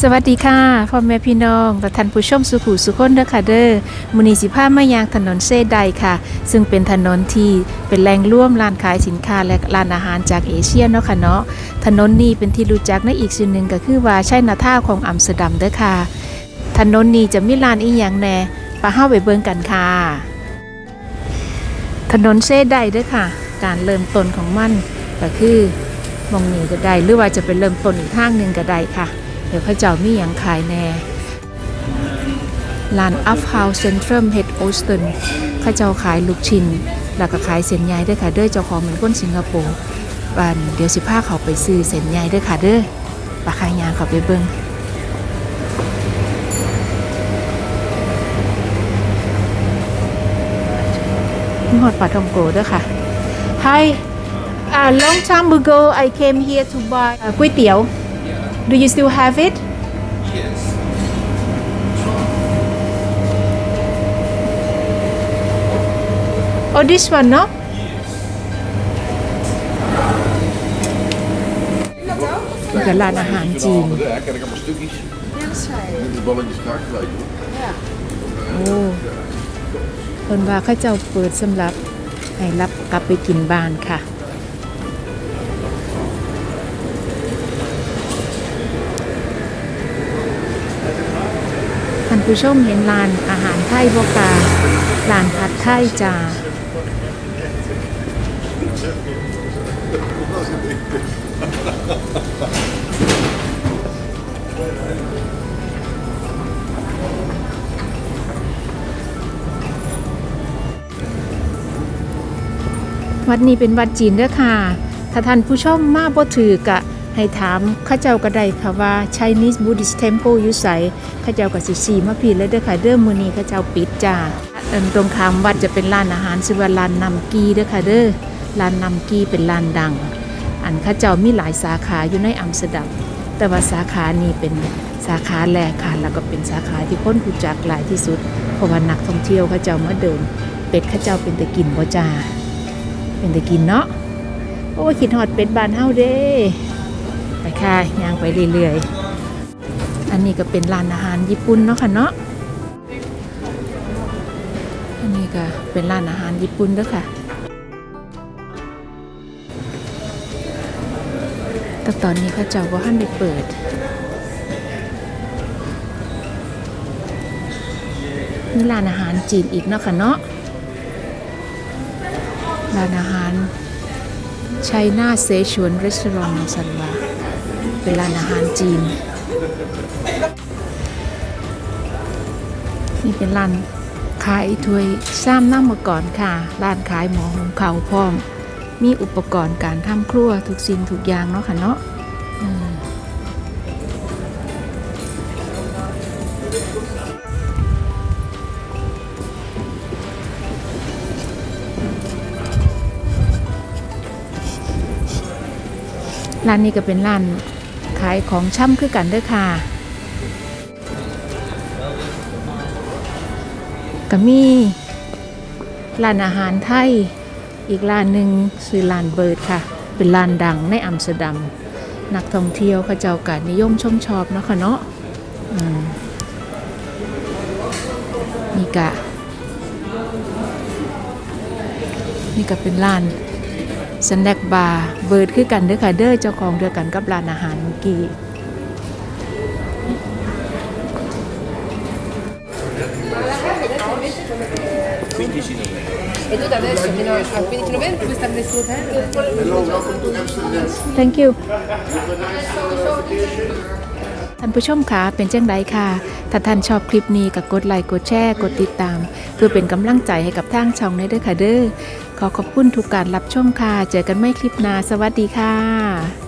สวัสดีค่ะพ่อแม่พี่น้องและท่านผู้ชมสุขุสุคนเด้อค่ะเด้อมุนีสิพามายังถนนเซไดค่ะ ซึ่งเป็นถนนที่เป็นแหล่งร่วมร้านขายสินค้าและร้านอาหารจากเอเชียเนาะค่ะเนาะถนนนี้เป็นที่รู้จักในอีกส่วนหนึ่งก็คือว่าใช่นาท่าของอัมสเตอร์ดัมเด้อค่ะ ถนนนี้จะมีร้านอีหยังแน่ปะเฮาไปเบิ่งกันค่ะ ถนนเซไดเด้อค่ะ การเริ่มต้นของมันก็คือมองนี้ก็ได้หรือว่าจะเป็นเริ่มต้นอีกทางหนึ่งก็ได้ค่ะ ดี๋ยวเขาเจ้ามีอย่างขายแน่ร้าน Up House Centrum Head Austin เขาเจ้าขายลูกชิ้นแล้วก็ขายเส้นใยด้วยค่ะเด้อเจ้าของเป็นคนสิงคโปร์บันเดี๋ยวสิพาเขาไปซื้อเส้นใยด้วยค่ะเด้อปาคายางเขาไปเบิ่งมีฮอดปลาทองโกด้อค่ะ Hi a long time ago I came here to buy ก๋วยเตี๋ยว Do you still have it? Yes. Oh, this one, no? Yes. นี่ก็ร้านอาหารจีน Daar ken ik allemaal stukjes. Met die balletjes gehakt, weet je wel. โอ้เพิ่นว่าเขาเจ้าเปิดสำหรับให้รับกลับไปกินบ้านค่ะ ผู้ชมเห็นร้านอาหารไทยบการ้านผัดไทยจ้าวัดนี้เป็นวัดจีนเด้อค่ะ ถ้าท่านผู้ชมมาบ่ถือกะ ให้ถามข้าเจ้าก็ได้ค่ะว่า Chinese Buddhist Temple อยู่ไสข้าเจ้าก็สิสีมาผิดเลยเด้อค่ะเด้อมื้อนี้ข้าเจ้าปิดจ้าตรงข้ามวัดจะเป็นร้านอาหารชื่อว่าร้านนำกีเด้อค่ะเด้อร้านนำกีเป็นร้านดัง อันข้าเจ้ามีหลายสาขาอยู่ในอัมสเตอร์ดัมแต่ว่าสาขานี้เป็นสาขาแรกค่ะแล้วก็เป็นสาขาที่คนรู้จักหลายที่สุด เพราะว่านักท่องเที่ยวเขาเจ้ามาเดิน เป็ดเขาเจ้าเป็นตะกินบ่จ้าเป็นตะกินเนาะโอ้คิดฮอดเป็ดบานเฮาเด้ ไปค่ะย่างไปเรื่อยๆ อันนี้ก็เป็นร้านอาหารญี่ปุ่นเนาะค่ะเนาะ อันนี้ก็เป็นร้านอาหารญี่ปุ่นด้อค่ะแต่ตอนนี้เขาเจ้าว่าท่านได้เปิดมีร้านอาหารจีนอีกเนาะค่ะเนาะ ร้านอาหารไชัยนาเซชวนรีสอร์ทสันวา เป็นร้านอาหารจีน นี่เป็นร้านขายถ้วยซ้ำน้ำมาก่อนค่ะ ร้านขายหมอหุงข้าวพร้อม มีอุปกรณ์การทำครัวทุกสิ่งทุกอย่างเนาะค่ะเนาะร้านนี้ก็เป็นร้าน ขายของช่ำคือกันเด้อค่ะก็มีร้านอาหารไทย อีกร้านหนึ่งคือร้านเบิร์ดค่ะ เป็นร้านดังในอัมสเตอร์ดัม นักท่องเที่ยวเขาเจ้ากันิยมชมชอบเนาะค่ะเนาะมนี่กะ นี่ก็เป็นร้าน สแน็คบาร์เบิร์ดคือกันเด้อค่ะเด้อเจ้าของเดียวกันกับร้านอาหารเมื่อกี้ E tu adesso fino al 15 novembre puoi stare nel suo hotel? Hello, welcome to Amsterdam. thank you ท่านผู้ชมคะเป็นเจ้งไดค่ะ ถ้าท่านชอบคลิปนี้ก็กดไลค์กดแชร์กดติดตาม เพื่อเป็นกำลังใจให้กับทางช่องในเด้อค่ะเด้อขอขอบคุณทุกการรับชมค่ะ เจอกันไม่คลิปหน้าสวัสดีค่ะ